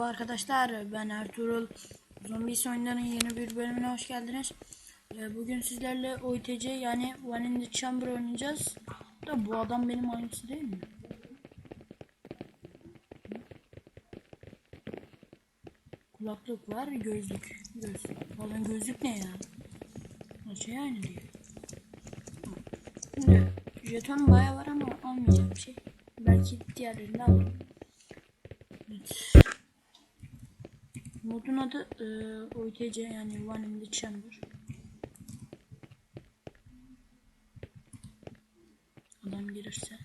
Merhaba arkadaşlar ben Ertuğrul. Zombies oyunlarının yeni bir bölümüne hoş geldiniz. Ee, Bugün sizlerle OITC yani One in the Chamber oynayacağız. Da bu adam benim aynısı değil mi? Kulaklık var gözlük Gözlük. Falan gözlük ne ya? Şey aynı diyor. Jeton bayağı var ama almayacağım şey. Belki diğerlerini alırım Evet. Modun adı e, yani One in the Chamber. Adam gelirse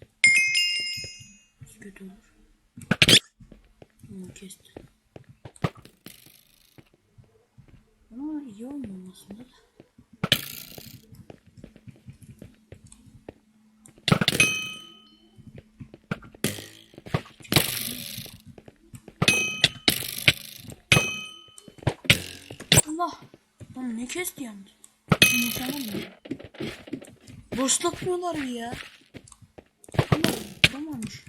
kötü olur. Bunu kesti. Ama iyi olmuyor da. Allah! Lan ne kesti yalnız? İnsanlar mı? Boşlatmıyorlar ya. Allah vuramamış.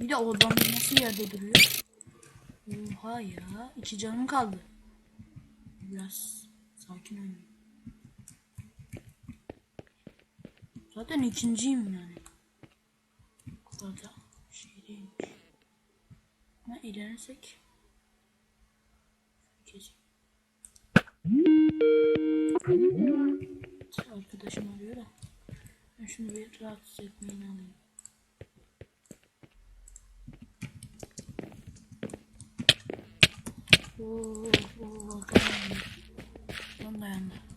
Bir de o adam nasıl yerde duruyor? Oha ya. iki canım kaldı. Biraz sakin oynayayım. Zaten ikinciyim yani. Bu kadar da şey değilmiş. Ama ilerlersek kesin. Arkadaşım arıyor da. Ben şunu bir rahatsız etmeyin alayım. Oo, oo, bakalım. Lan dayandı.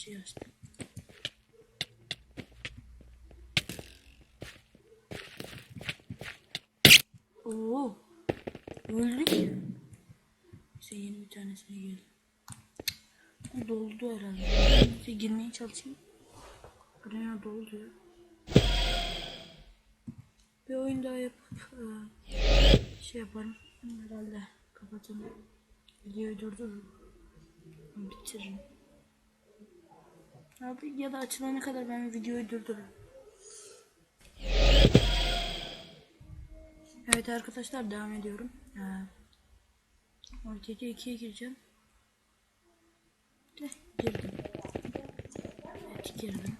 Şey açtı. Oo. Öldük. İşte yeni bir tanesine geldi. O doldu herhalde. İşte girmeye çalışayım. Arena doldu. Bir oyun daha yapıp e, şey yaparım. Herhalde kapatın. Videoyu durdururum. Bitiririm. Abi ya da açılana kadar ben videoyu durdururum. Evet arkadaşlar devam ediyorum. Ee, Ortaya 2'ye gireceğim. De girdim. Evet girdim.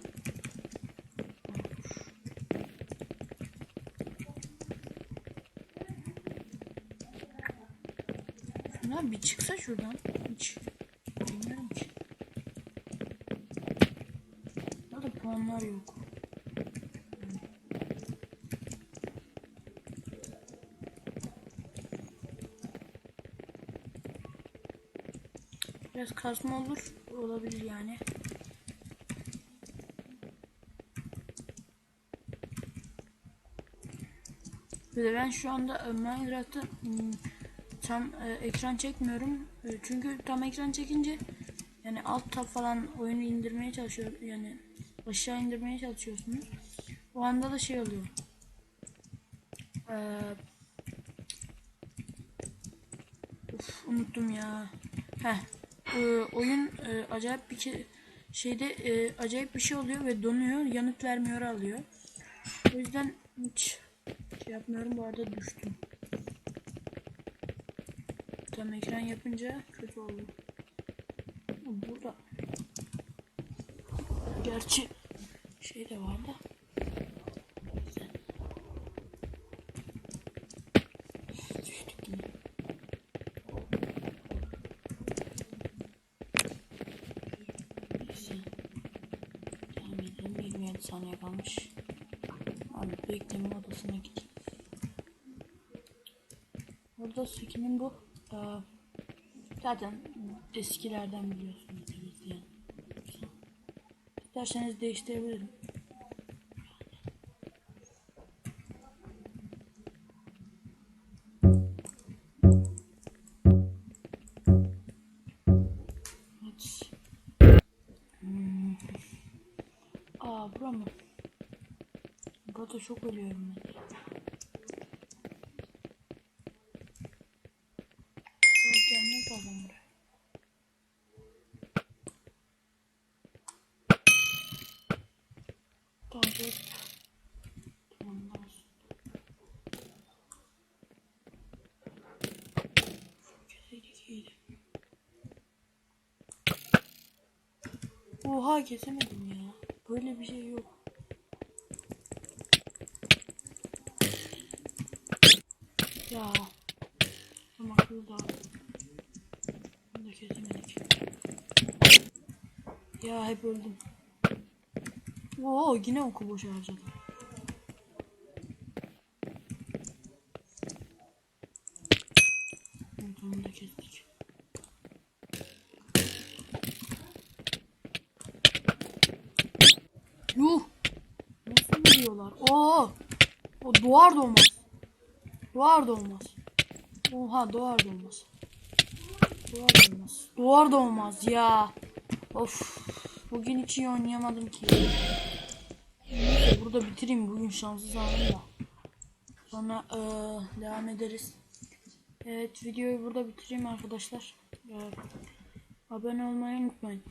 Şunlar bir çıksa şuradan. Hiç bilmiyorum ki. Puanlar yok. Biraz kasma olur. Olabilir yani. De ben şu anda e, Minecraft'ta hmm, tam e, ekran çekmiyorum. E, çünkü tam ekran çekince yani alt tab falan oyunu indirmeye çalışıyor. Yani aşağı indirmeye çalışıyorsunuz. O anda da şey oluyor. Ee, Uf, unuttum ya. Heh. Ee, oyun e, acayip bir şey, şeyde e, acayip bir şey oluyor ve donuyor. Yanıt vermiyor alıyor. O yüzden hiç şey yapmıyorum. Bu arada düştüm. Tam ekran yapınca kötü oldu. Burada. Gerçi şey de var da. Neyse. Düştük yine. Neyse. Devam edelim. 27 saniye kalmış. Abi bekleme odasına gideyim. Burada skinim bu. Ee, zaten eskilerden biliyorsunuz. İsterseniz değiştirebilirim. Hmm. Aa bura mı? Burada çok ölüyorum ben. Tamam buraya. İyiydi. Oha kesemedim ya. Böyle bir şey yok. Ya. Ama burada. Bunu da kesemedik. Ya hep öldüm. Oo yine oku boş harcadım. Onu da kestik. Yuh! Nasıl vuruyorlar? Oo! O doğar doğmaz. Doğar doğmaz. Oha doğar doğmaz. Doğar doğmaz. Doğar doğmaz ya. Of. Bugün hiç iyi oynayamadım ki. Burada bitireyim bugün şanssız anım da. Sonra eee, devam ederiz. Evet videoyu burada bitireyim arkadaşlar. Eee, abone olmayı unutmayın.